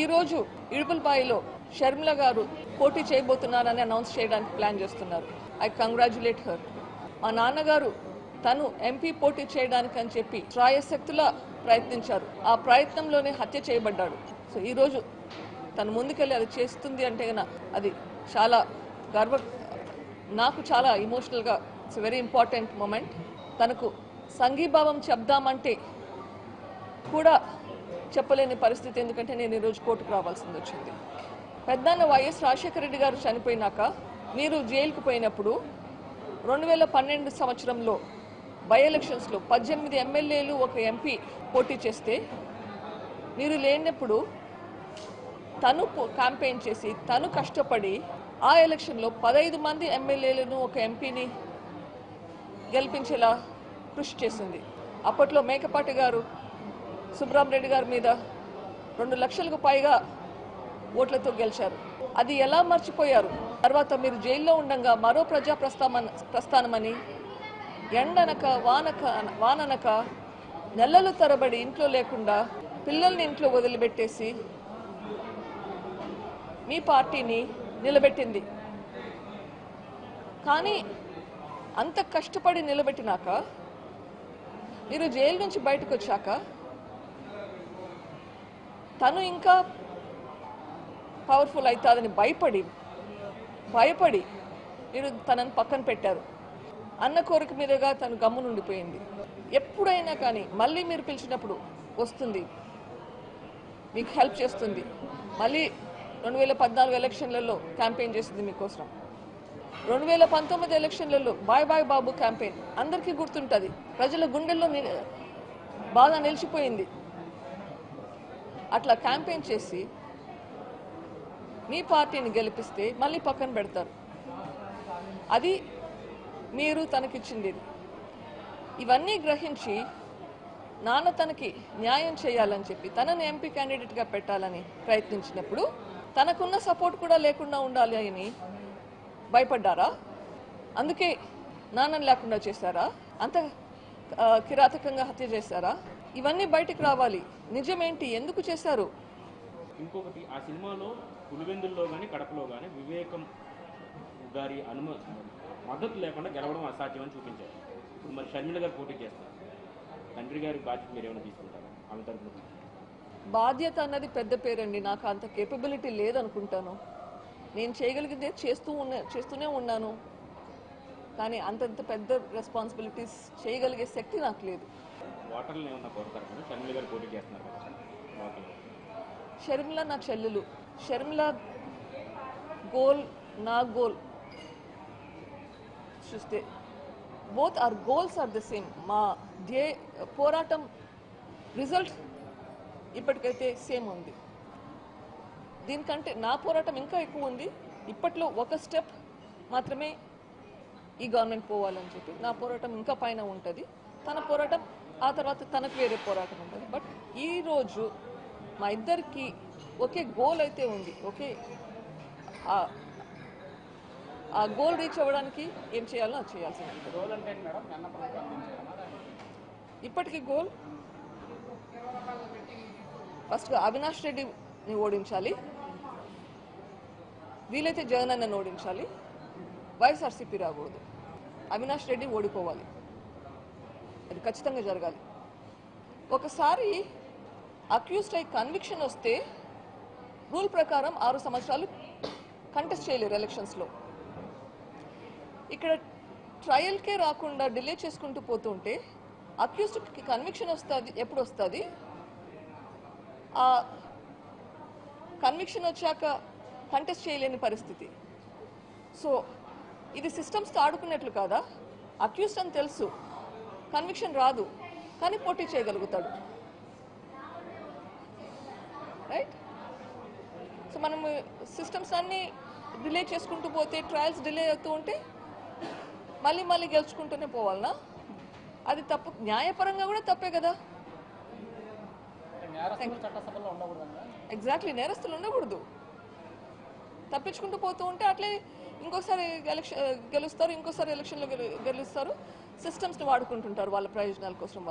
ఈరోజు ఇడుపులపాయిలో షర్మిల గారు పోటీ చేయబోతున్నారని అనౌన్స్ చేయడానికి ప్లాన్ చేస్తున్నారు. ఐ కంగ్రాచులేట్ హర్ మా నాన్నగారు తను ఎంపీ పోటీ చేయడానికి అని చెప్పి త్రాయశక్తులా ప్రయత్నించారు. ఆ ప్రయత్నంలోనే హత్య చేయబడ్డాడు. సో ఈరోజు తను ముందుకెళ్ళి అది చేస్తుంది అంటే గన అది చాలా గర్వ నాకు చాలా ఇమోషనల్గా ఇట్స్ వెరీ ఇంపార్టెంట్ మూమెంట్ తనకు సంఘీభావం చెప్దామంటే కూడా చెప్పలేని పరిస్థితి ఎందుకంటే నేను ఈరోజు కోర్టుకు రావాల్సింది వచ్చింది. పెద్దన్న వైఎస్ రాజశేఖర రెడ్డి గారు చనిపోయినాక మీరు జైలుకు పోయినప్పుడు రెండు వేల పన్నెండు సంవత్సరంలో బై ఎలక్షన్స్లో పద్దెనిమిది ఎమ్మెల్యేలు ఒక ఎంపీ పోటీ చేస్తే మీరు లేనప్పుడు తను క్యాంపెయిన్ చేసి తను కష్టపడి ఆ ఎలక్షన్లో పదహైదు మంది ఎమ్మెల్యేలను ఒక ఎంపీని గెలిపించేలా కృషి చేసింది. అప్పట్లో మేకపాటి గారు సుబ్రహ్మరెడ్డి గారి మీద రెండు లక్షలకు పైగా ఓట్లతో గెలిచారు. అది ఎలా మర్చిపోయారు? తర్వాత మీరు జైల్లో ఉండగా మరో ప్రజా ప్రస్థాన ప్రస్థానమని ఎండనక వానక వాననక నెలలు తరబడి ఇంట్లో లేకుండా పిల్లల్ని ఇంట్లో వదిలిపెట్టేసి మీ పార్టీని నిలబెట్టింది. కానీ అంత కష్టపడి నిలబెట్టినాక మీరు జైలు నుంచి బయటకు వచ్చాక తను ఇంకా పవర్ఫుల్ అవుతుందని భయపడి భయపడి మీరు తనని పక్కన పెట్టారు. అన్న కోరిక మీదుగా తను గమ్మునుండిపోయింది ఎప్పుడైనా కానీ మళ్ళీ మీరు పిలిచినప్పుడు వస్తుంది. మీకు హెల్ప్ చేస్తుంది. మళ్ళీ రెండు వేల పద్నాలుగు ఎలక్షన్లలో క్యాంపెయిన్ చేసింది మీకోసం. రెండు వేల పంతొమ్మిది ఎలక్షన్లలో బాయ్ బాయ్ బాబు క్యాంపెయిన్ అందరికీ గుర్తుంటుంది. ప్రజల గుండెల్లో బాధ బాగా నిలిచిపోయింది. అట్లా క్యాంపెయిన్ చేసి మీ పార్టీని గెలిపిస్తే మళ్ళీ పక్కన పెడతారు. అది మీరు తనకిచ్చింది ఇవన్నీ గ్రహించి నాన్న తనకి న్యాయం చేయాలని చెప్పి తనని ఎంపీ క్యాండిడేట్గా పెట్టాలని ప్రయత్నించినప్పుడు తనకున్న సపోర్ట్ కూడా లేకుండా ఉండాలి అని భయపడ్డారా? అందుకే నాన్నని లేకుండా చేశారా? అంత కిరాతకంగా హత్య చేశారా? ఇవన్నీ బయటికి రావాలి. నిజమేంటి? ఎందుకు చేశారు? ఇంకొకటి ఆ సినిమాలో పులివెందుల్లో కానీ కడపలో కానీ వివేకం గారి అనుమ మద్దతు లేకుండా గెలవడం అసాధ్యం అని చూపించారు. ఇప్పుడు మరి షర్మిల గారు పోటీ చేస్తారు. తండ్రి గారి బాధ్యత మీరు ఏమైనా తీసుకుంటారా? ఆమె తరపున బాధ్యత అన్నది పెద్ద పేరండి. నాకు అంత కేపబిలిటీ లేదనుకుంటాను. నేను చేయగలిగితే చేస్తూ ఉన్న చేస్తూనే ఉన్నాను. కానీ అంతంత పెద్ద రెస్పాన్సిబిలిటీస్ చేయగలిగే శక్తి నాకు లేదు. ఓటర్లు ఏమన్నా కోరుతారు కదా షర్మిల గారు పోటీ చేస్తున్నారు కదా ఓటర్లు షర్మిల నా చెల్లెలు. షర్మిల గోల్ నా గోల్. చూస్తే both are goals are the same మా ధ్యేయ పోరాటం రిజల్ట్ ఇప్పటికైతే సేమ్ ఉంది. దీనికంటే నా పోరాటం ఇంకా ఎక్కువ ఉంది. ఇప్పట్లో ఒక స్టెప్ మాత్రమే ఈ గవర్నమెంట్ పోవాలని చెప్పి. నా పోరాటం ఇంకా పైన ఉంటుంది. తన పోరాటం ఆ తర్వాత తనకు వేరే పోరాటం ఉంటుంది. బట్ ఈ రోజు మా ఇద్దరికి ఒకే గోల్ అయితే ఉంది. ఒకే ఆ- గోల్ రీచ్ అవ్వడానికి ఏం చేయాలో అది చేయాల్సింది. ఇప్పటికీ గోల్ ఫస్ట్గా అవినాష్ రెడ్డిని ఓడించాలి. వీలైతే జగన్ అన్నని ఓడించాలి. వైఎస్ఆర్సీపీ రాకూడదు. అవినాష్ రెడ్డి ఓడిపోవాలి. అది ఖచ్చితంగా జరగాలి. ఒకసారి అక్యూస్డ్ అయి కన్విక్షన్ వస్తే రూల్ ప్రకారం ఆరు సంవత్సరాలు కంటెస్ట్ చేయలేరు ఎలక్షన్స్లో ఇక్కడ ట్రయల్కే రాకుండా డిలే చేసుకుంటూ పోతుంటే అక్యూస్డ్కి కన్విక్షన్ వస్తుంది ఎప్పుడు వస్తుంది? ఆ కన్విక్షన్ వచ్చాక కంటెస్ట్ చేయలేని పరిస్థితి. సో ఇది సిస్టమ్స్తో ఆడుకున్నట్లు కాదా? అక్యూస్డ్ అని తెలుసు. కన్విక్షన్ రాదు. కానీ పోటీ చేయగలుగుతాడు. రైట్? సో మనము సిస్టమ్స్ అన్నీ డిలే చేసుకుంటూ పోతే ట్రయల్స్ డిలే అవుతూ ఉంటే మళ్ళీ మళ్ళీ గెలుచుకుంటూనే పోవాలనా? అది తప్పు. న్యాయపరంగా కూడా తప్పే కదా. ఎగ్జాక్ట్లీ నేరస్తులు ఉండకూడదు. తప్పించుకుంటూ పోతూ ఉంటే అట్లే ఇంకోసారి ఎలక్షన్ గెలుస్తారు ఇంకోసారి ఎలక్షన్లో గెలుస్తారు. సిస్టమ్స్ని వాడుకుంటుంటారు వాళ్ళ ప్రయోజనాల కోసం